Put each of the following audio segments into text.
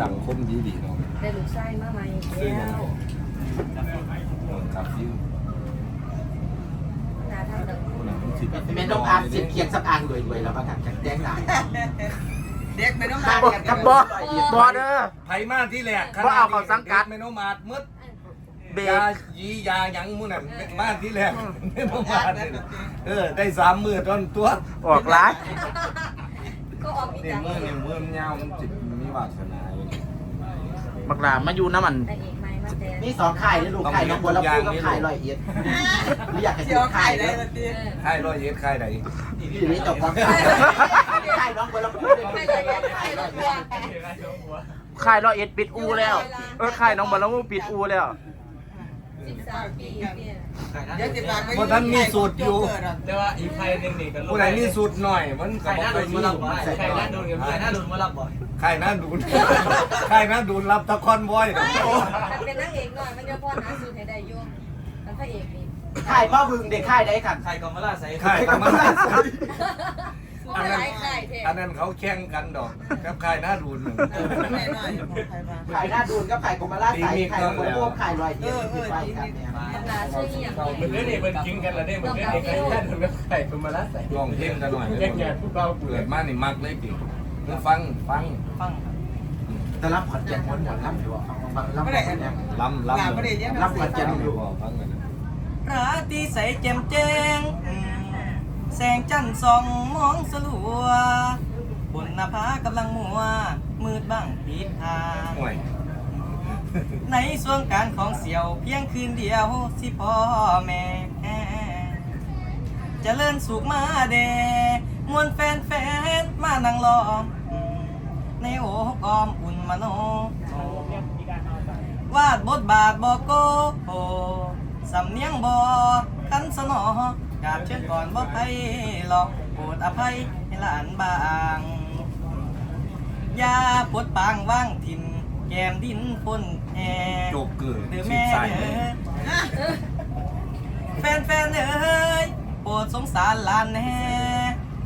ดังคมดีดีเนาะได้ลูกไส้มาใหม่ซึ่งแล้วครับซิวนาทำแบบคนนั้นมันสิบแม่น้องอาร์ตเสียเคียงสักอ่างรวยๆแล้วบ้างครับจากแจ้งได้เด็กไม่ต้องกัมาบกับบอบอเด้อ ไผมาที่แรกบ่เอาเข้าสังกัด ไม่น้องมาดมืดเบรยากยียาหยังมื้อนั้นมาที่แรกไม่น้องมาดเลยเออได้สามมื้อตอนตัวออกร้าน ก็ออกอีกนี่อย่างมื้อนี่มื้อมันยาวมันสิมีวาสนาอยู่บักหลามาอยู่น้ำมันได้เอกใหม่มาแต่นี่สองข่ายนี่ลูกข่ายน้องบัวลำพูกับข่ายลอยเอ็ดหรืออยากจะเที่ซื้ยวอขาข่ายยได้เลยละทีค่ายร้อยเอ็ดค่ายใดทีนี้จบความข่ายน้องบัวลำพูไม่เลยไม่เลยข่ายลอยเอ็ดปิดอูแล้ว เออข่ายน้องบัวลำพูปิดอูแล้ว สิบสามปีเนี่ยเดี๋ยวจะฝากไว้บ่ทันมีสูตรอยู่ แต่ว่าอีกใครหนึ่งนี่ก็ผู้ใดมีสูตรหน่อย มันก็ใครบ่หน้าค่ดูอยนมีมารับบ่อยใครหน้าดูนกับใครหน้าดูนมารับบ่อยค่ายหน้าดูนค่ายหน้าดูนรับตะคอนบ่อยดอกมันเป็นนางเอกหน่อยมันจะพ่อหาสูตรให้ได้ยุ่งมันพระเอกนี่ข่ายพ่อบึงเด็กข่ายได้ขันใครก็มาล่าใส่ค่ายก็มันสูต อันรหนั้นลายค่ายเท่อันนั้นเขาแข่งกันดอกกับค่ายหน้าดูนหนึ่งไม่น้อยใครมาข่ายหน้าดูนกับข่ายกรมราชใส่ข่ายน้องบัวลำพูข่ายลอยเอ็ดปิดไว้กันเนี่ยตำราช่วยอย่างเหมือนเรื่องนี้เป็นกินกันแล้วเนี่ยเหมือนเรื่องนี้ใครหน้าดูนกับใครก็มาล่าใส่ลองเพลงกันหน่อยแยกแยะพวกเราเปลืเกิอกดมานี่มักเลยติเมื่อฟังฟังฟังแต่รับขอนแก่นหมดหมดรับอยู่อะรับขอนแก่นเนี่ยล้ำล้ำหลานไม่ได้ยังรับขอนแก่นล้ำอยู่บ่ฟังกันนะราตรีใสแจ่มแจ้ง แสงจันทร์ส่องมองสลัว บนหน้าผากำลังมัว มืดบ้างผิดทาง ห่วยในส่วงกลารของเสี่ยวเพียงคืนเดียวสิพ่อแม่เจะเลื่อนสุขมาเดมวนแฟนแฟนๆมานั่งรอในโอกออมอุ่นมโน วาดบทบาทบอกโกโอสำเนียงบอกกันสนอ กราบเชิญก่อนบอกให้หลอกโปรดอภัยให้หลานบางอยาปวดปางว่างถิ่นแก้มดินฝนแอโจกเกิดเดือสิแม่บสายเด้อแฟนแฟนๆเอ้ยโปรดสงสารหลานแน่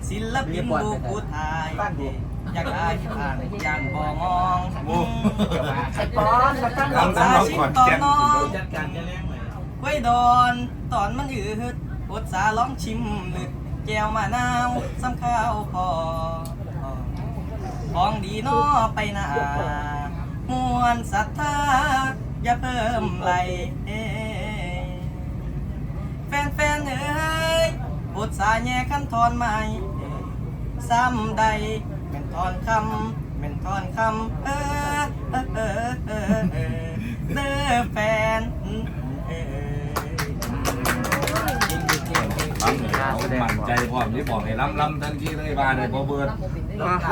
ศิลปินลูกผู้ทายอยากอายผ่านยานบ่มอง โอ้ไอ้ป้อนมาตั้งล้ำสำหรับขอนแก่นจัดการจะเลี้ยงไหมไว้ดอนตอนมันอืด อดสาลองชิมหลึกแก้วมะนาวซ้ำข้าวพอของดีนอไปนามวนศรัทธาอย่าเพิ่มไหลแฟนๆเอ้ยอดสาแย่ขั้นทอนใหม่ซ้ำใดแม่นทอนคำแม่นทอนคำเออเออเออเออเออเด้อแฟน ล้ำเนี่ยเขามั่นใจพร้อมที่บอกให้ล้ำล้ำทันทีเลยบ้านเลยบ่เบิด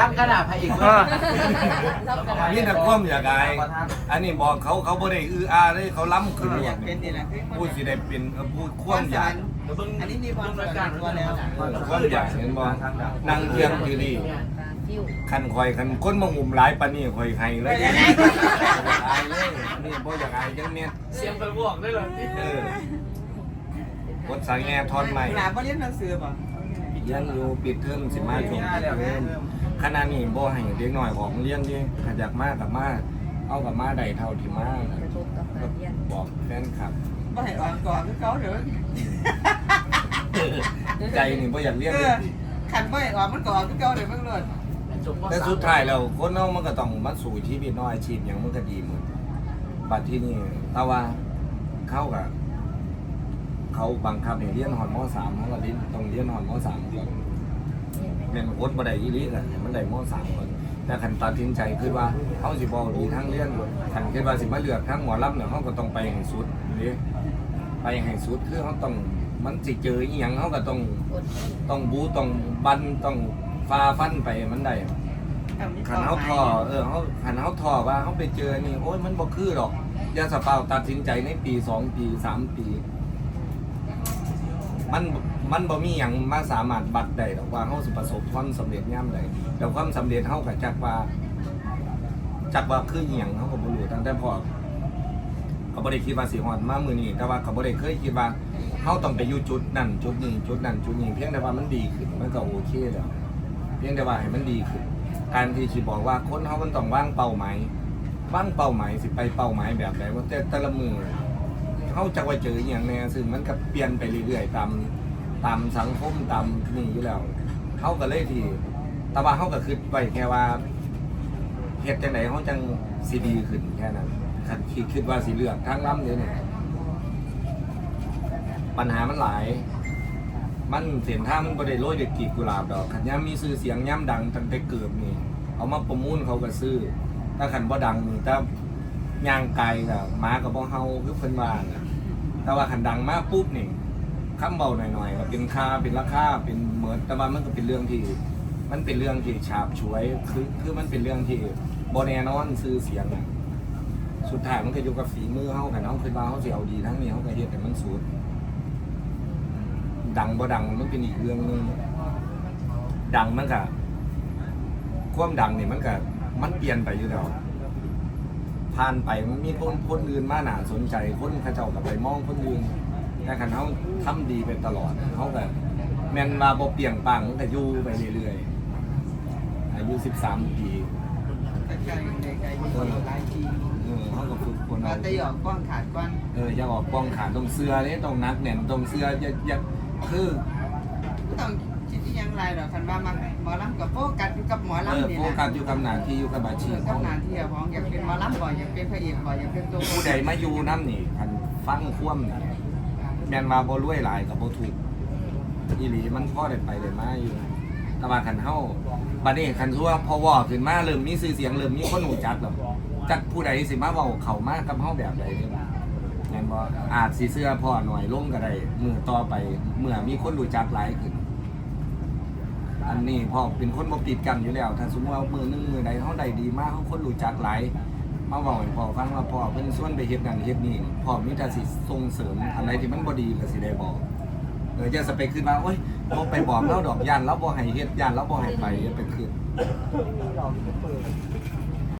รับกระดาษพระเอกเออนี่นักความอยากอาย อันนี้บอกเขาเขาบ่ได้อืออาเลยเขาล้ำขึ้นอยากเป็นนี่แหละพูดสิได้เป็นพูดความอยากอันนี้มีความประกันตัวแล้วความอยากเห็นบ่นั่งเทียงอยู่นี่คันคอยคันคนมาหุ่มหลายปานนี้คอยให้เลยอายเลยนี่บ่อยากอายจังเม็ดเสียงไปบวกได้เลยเออ กดสายแง่ทอนใหม่หลานบ่เรียนหนังสือป่ะยังอยู่ปิดเทอมสิมาช่วงปิดเทอมขณะนี้บ่ให้เด็กน้อยออกเรียนดิถ้าอยากมากับมาเอากับมาได้เท่าที่มากระทบกับการเรียนบอกแฟนคลับบ่ให้อ่อนก่อนคือเขาเด้อใจนี่บ่อยากเรียนเอเลอยขันบ่ให้อ่อนมันก่อนคือเขาเด้อเบิ่งเลยแต่สุดท้ายแล้วคนเรามันก็ต้องมาสู่ชีวิตเน้อยอาชีพอย่างมันก็ดีหมดบัดที่นี่แต่ว่าเข้ากับ เขาบังคับให้เรียนหอนมสามเขาก็เรียนต้องเรียนหอนมสามก่อนแม่นโคตรบ่ได้อีหลีกันมันได้มสามก่อนแต่ขันตัดสินใจคือว่าเขาสิบ่ดีทั้งเรียนขันคิดว่าสิมาเลือกทั้งหมอลำเนี่ยเขาก็ต้องไปให้สุดเด้ไปให้สุดคือเขาต้องมันสิเจออีหยังเขาก็ต้องอดทนต้องบูต้องบันต้องฟ้าฟันไปมันได้ขันเขาทอเออเขาขันเขาทอว่าเขาไปเจอนี่โอ้ยมันบ่คือหรอกอย่าสะเปาตัดสินใจในปีสองปีสามปี มันมันบ่มีหยังมาสามารถบัดได้หรอกว่าเขาสิประสบความสำเร็จย่ำใดแต่ความสำเร็จเขาก็จักว่าจักว่าคืออหยังเขาก็บ่รู้ตั้งแต่พอเขาบ่ได้คิดว่าสิฮอดมามื้อนี้แต่ว่าเขาบ่ได้เคยคิดว่าเขาต้องไปอยู่จุดนั้นจุดนี้จุดนั้นจุดนี้เพียงแต่ว่ามันดีขึ้นมันก็โอเคแล้วเพียงแต่ว่าให้มันดีขึ้นการที่สิบอกว่าคนเขามันต้องวางเป้าหมายบ้างเป้าหมายสิไปเป้าหมายแบบไหนว่าแต่แต่ละมือ เขาจะไปเจออย่างแน่ซึ่งมันก็เปลี่ยนไปเรื่อยๆตามตามสังคมตามนี่อยู่แล้วเขาก็เลยที่ต่ว่าเขาก็คือไว้แค่ว่าเฮ็ดจังไหนเขาจังสิดีขึ้นแค่นั้นคันคิดคิดว่าสิเลือกทางล้ำเนี่ยปัญหามันหลาย มันเสียนท่ามันบ่ได้โรยเด้วยกลีบกุหลาบดอกขันย่ำมีซื้อเสียงย่ำดังตั้งแต่เกิดนี่ เอามาประมูลเขาก็ซื้อ ถ้าขันบ่ดังนี่ถ้ายางไกลกับม้ากับบ่เฮาคือเพิ่นว่าน่ะ แต่ว่าขันดังมากปุ๊บนี่คำเบาหน่อยๆก็เป็นค่าเป็นราคาเป็นเหมือนแต่ว่ามันก็เป็นเรื่องที่ มันเป็นเรื่องที่ฉาบฉวยคือคือมันเป็นเรื่องที่บ่แนนอนซื้อเสียงน่ะสุดท้ายมันก็อยู่กับฝีมือเฮากันเฮาคิดว่าเฮาเสิเอาดีทั้งนี้เฮาก็เฮ็ดให้มันสุดดังบ่ดังมันเป็นอีกเรื่องหนึงดังมันก็ความดังนี่มันก็มันเปลี่ยนไปอยู่แล้ว ผ่านไปมันมีคนคนอื่นมาหนาสนใจคนเขาเจ้ากับไปมองคนอื่นแต่คันเขาทำดีไปตลอดเขาแบบแม่นมาบ่เปลี่ยงปังมันก็อยู่ไปเรื่อยๆอายุ13 ปีแต่ไกลในไกลมีคนหลายทีเออเขาก็ฝึกคนมาเอาแต่หยอกก้อนขาดก้อนเอออย่าออกป้องขาดตรงเสื้อนี่ตรงนักแน่นตรงเสื้ออย่าอย่าคือก็ต้องคิดที่ ยังไรหรอกคันว่ามันหมอลำกับโฟกัสอยู่กับหมอเออลำนี่โฟนะกัสอยู่กับหน้าที่อยู่กับอาชีพกับเขางานที่ของอยากเป็นหมอลำบ่อยอยากเป็นพระเอกบ่อยอยากเป็นตัวผู้ใดมาอยู่น้ำนี่คันฟังคว่ำนี่แมนมาบ่รวยหลายกับบ่ถูกอีหลีมันพ่อได้ไปได้มาอยู่แต่ว่าคันเฮาบัดนี้คันทั่วพอวอขึ้นมาเริ่มมีชื่อเสียงเริ่มมีคนรู้จักแล้วจักผู้ใดสิมาเว้าเข้ามากับเฮาแบบใดเด้แม่นบ่อาจสิเสื้อพ่อหน่อยลงก็ได้มือต่อไปเมื่อมีคนรู้จักหลายขึ้น อันนี้พ่อเป็นคนบ่ติดกันอยู่แล้ว ถ้าสมมติว่ามือหนึงมือใดเฮาได้ดีมากเฮาคนรู้จักหลายมาบอกให้พ่อฟังว่าพ่อเพิ่นส่วนไปเฮ็ดนั่นเฮ็ดนี่พ่อมีแต่สิส่งเสริมอันใดที่มันบ่ดีก็สิได้บอกเออจะสเปคขึ้นมาโอ้ยบ่ไปบอกเราดอกยานแล้วบ่ให้เฮ็ดยานแล้วบ่ให้ไปเป็นขึ้น